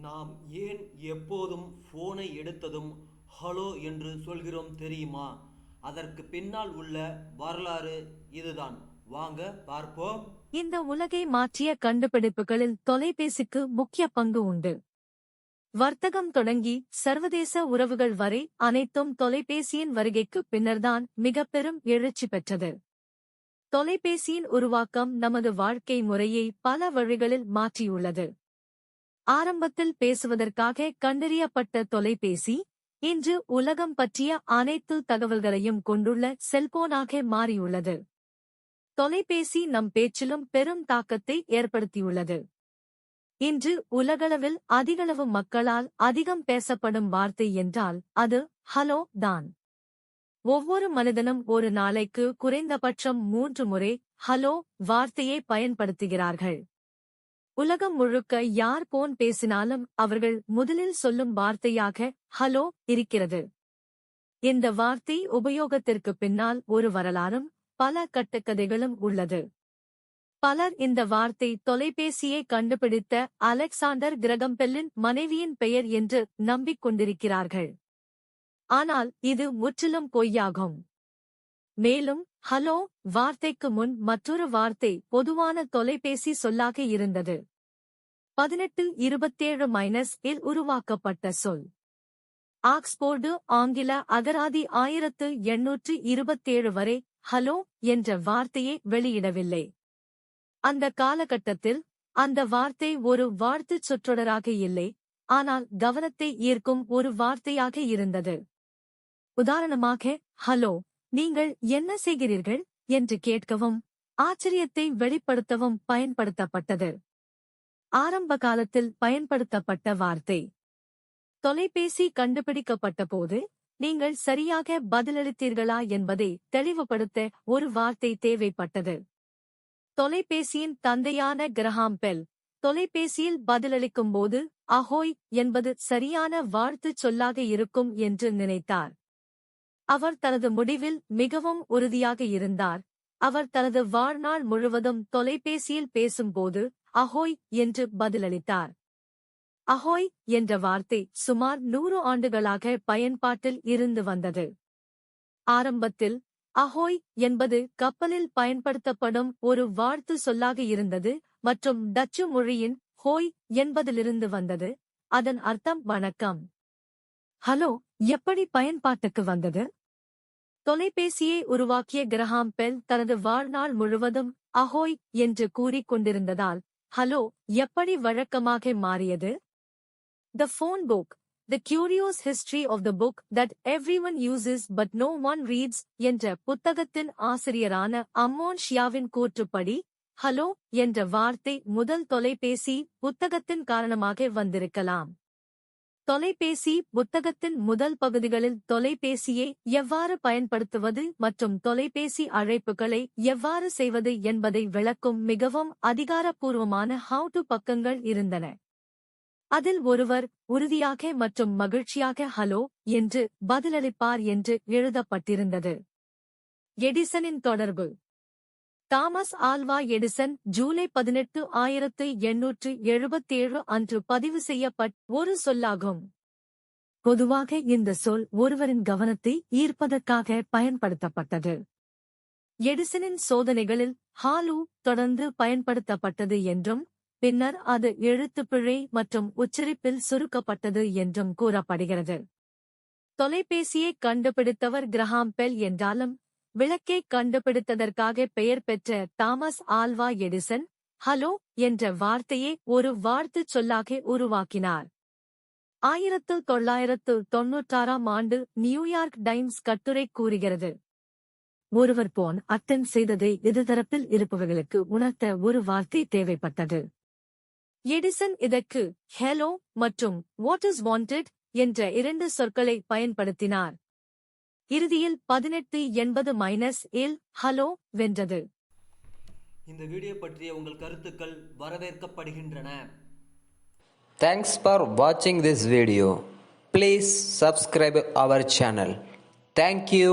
நாம் ஏன் எப்போதும் ஃபோனை எடுத்ததும் ஹலோ என்று சொல்கிறோம் தெரியுமா? அதற்கு பின்னால் உள்ள வரலாறு இதுதான். வாங்க பார்ப்போம். இந்த உலகை மாற்றிய கண்டுபிடிப்புகளில் தொலைபேசிக்கு முக்கிய பங்கு உண்டு. வர்த்தகம் தொடங்கி சர்வதேச உறவுகள் வரை அனைத்தும் தொலைபேசியின் வருகைக்கு பின்னர்தான் மிக பெரும் எழுச்சி பெற்றது. தொலைபேசியின் உருவாக்கம் நமது வாழ்க்கை முறையை பல வழிகளில் மாற்றியுள்ளது. ஆரம்பத்தில் பேசுவதற்காக கண்டறியப்பட்ட தொலைபேசி இன்று உலகம் பற்றிய அனைத்து தகவல்களையும் கொண்டுள்ள செல்போனாக மாறியுள்ளது. தொலைபேசி நம் பேச்சிலும் பெரும் தாக்கத்தை ஏற்படுத்தியுள்ளது. இன்று உலகளவில் அதிகளவு மக்களால் அதிகம் பேசப்படும் வார்த்தை என்றால் அது ஹலோ தான். ஒவ்வொரு மனிதனும் ஒரு நாளைக்கு குறைந்தபட்சம் மூன்று முறை ஹலோ வார்த்தையை பயன்படுத்துகிறார்கள். உலகம் முழுக்க யார் போன் பேசினாலும் அவர்கள் முதலில் சொல்லும் வார்த்தையாக ஹலோ இருக்கிறது. இந்த வார்த்தை உபயோகத்திற்கு பின்னால் ஒரு வரலாறும் பல கட்டுக்கதைகளும் உள்ளது. பலர் இந்த வார்த்தை தொலைபேசியை கண்டுபிடித்த அலெக்சாண்டர் கிரகம்பெல்லின் மனைவியின் பெயர் என்று நம்பிக்கொண்டிருக்கிறார்கள். ஆனால் இது முற்றிலும் பொய்யாகும். மேலும் ஹலோ வார்த்தைக்கு முன் மற்றொரு வார்த்தை பொதுவான தொலைபேசி சொல்லாக இருந்தது. பதினெட்டு இருபத்தேழு மைனஸ் இல் உருவாக்கப்பட்ட சொல். ஆக்ஸ்போர்டு ஆங்கில அகராதி ஆயிரத்து எண்ணூற்று இருபத்தேழு வரை ஹலோ என்ற வார்த்தையை வெளியிடவில்லை. அந்த காலகட்டத்தில் அந்த வார்த்தை ஒரு வாழ்த்துச் சொற்றொடராக இல்லை ஆனால் கவனத்தை ஈர்க்கும் ஒரு வார்த்தையாக இருந்தது. உதாரணமாக ஹலோ நீங்கள் என்ன செய்கிறீர்கள் என்று கேட்கவும் ஆச்சரியத்தை வெளிப்படுத்தவும் பயன்படுத்தப்பட்டது. ஆரம்ப காலத்தில் பயன்படுத்தப்பட்ட வார்த்தை. தொலைபேசி கண்டுபிடிக்கப்பட்டபோது நீங்கள் சரியாக பதிலளித்தீர்களா என்பதை தெளிவுபடுத்த ஒரு வார்த்தை தேவைப்பட்டது. தொலைபேசியின் தந்தையான கிரஹாம் பெல் தொலைபேசியில் பதிலளிக்கும் போது அஹோய் என்பது சரியான வாழ்த்துச் சொல்லாக இருக்கும் என்று நினைத்தார். அவர் தனது முடிவில் மிகவும் உறுதியாக இருந்தார். அவர் தனது வாழ்நாள் முழுவதும் தொலைபேசியில் பேசும்போது அஹோய் என்று பதிலளித்தார். அஹோய் என்ற வார்த்தை சுமார் நூறு ஆண்டுகளாக பயன்பாட்டில் இருந்து வந்தது. ஆரம்பத்தில் அஹோய் என்பது கப்பலில் பயன்படுத்தப்படும் ஒரு வாழ்த்து சொல்லாக இருந்தது மற்றும் டச்சு மொழியின் ஹோய் என்பதிலிருந்து வந்தது. அதன் அர்த்தம் வணக்கம். ஹலோ எப்படி பயன்பாட்டுக்கு வந்தது? தொலைபேசியை உருவாக்கிய கிரஹாம் பெல் தனது வாழ்நாள் முழுவதும் அஹோய் என்று கூறிக் கொண்டிருந்ததால் ஹலோ எப்படி வழக்கமாக மாறியது? The phone book the curious history of the book that everyone uses but no one reads என்ற புத்தகத்தின் ஆசிரியரான அம்மோன் ஷியாவின் கூற்றுப்படி ஹலோ என்ற வார்த்தை முதல் தொலைபேசி புத்தகத்தின் காரணமாக வந்திருக்கலாம். தொலைபேசி புத்தகத்தின் முதல் பகுதிகளில் தொலைபேசியை எவ்வாறு பயன்படுத்துவது மற்றும் தொலைபேசி அழைப்புகளை எவ்வாறு செய்வது என்பதை விளக்கும் மிகவும் அதிகாரப்பூர்வமான ஹவு டு பக்கங்கள் இருந்தன. அதில் ஒருவர் உறுதியாக மற்றும் மகிழ்ச்சியாக ஹலோ என்று பதிலளிப்பார் என்று எழுதப்பட்டிருந்தது. எடிசனின் தொடர்பு. தாமஸ் ஆல்வா எடிசன் ஜூலை பதினெட்டு ஆயிரத்து எண்ணூற்று எழுபத்தேழு அன்று பதிவு செய்யப்பட் ஒரு சொல்லாகும். பொதுவாக இந்த சொல் ஒருவரின் கவனத்தை ஈர்ப்பதற்காக பயன்படுத்தப்பட்டது. எடிசனின் சோதனைகளில் ஹாலு தொடர்ந்து பயன்படுத்தப்பட்டது என்றும் பின்னர் அது எழுத்துப்பிழை மற்றும் உச்சரிப்பில் சுருக்கப்பட்டது என்றும் கூறப்படுகிறது. தொலைபேசியை கண்டுபிடித்தவர் கிரஹாம் பெல் என்றாலும் விளக்கை கண்டுபிடித்ததற்காக பெயர் பெற்ற தாமஸ் ஆல்வா எடிசன் ஹலோ என்ற வார்த்தையை ஒரு வாழ்த்துச் சொல்லாக உருவாக்கினார். ஆயிரத்து தொள்ளாயிரத்து தொன்னூற்றாறாம் ஆண்டு நியூயார்க் டைம்ஸ் கட்டுரை கூறுகிறது ஒருவர் போன் அட்டன் செய்ததை இருதரப்பில் இருப்பவர்களுக்கு உணர்த்த ஒரு வார்த்தை தேவைப்பட்டது. எடிசன் இதற்கு ஹெலோ மற்றும் வாட் இஸ் வாண்டட் என்ற இரண்டு சொற்களை பயன்படுத்தினார். இறுதியில் பதினெட்டு எண்பது மைனஸ் இல் ஹலோ வென்றது இந்த வீடியோ பற்றிய உங்கள் கருத்துக்கள் வரவேற்கப்படுகின்றன Thanks for watching this video. Please subscribe our channel. Thank you.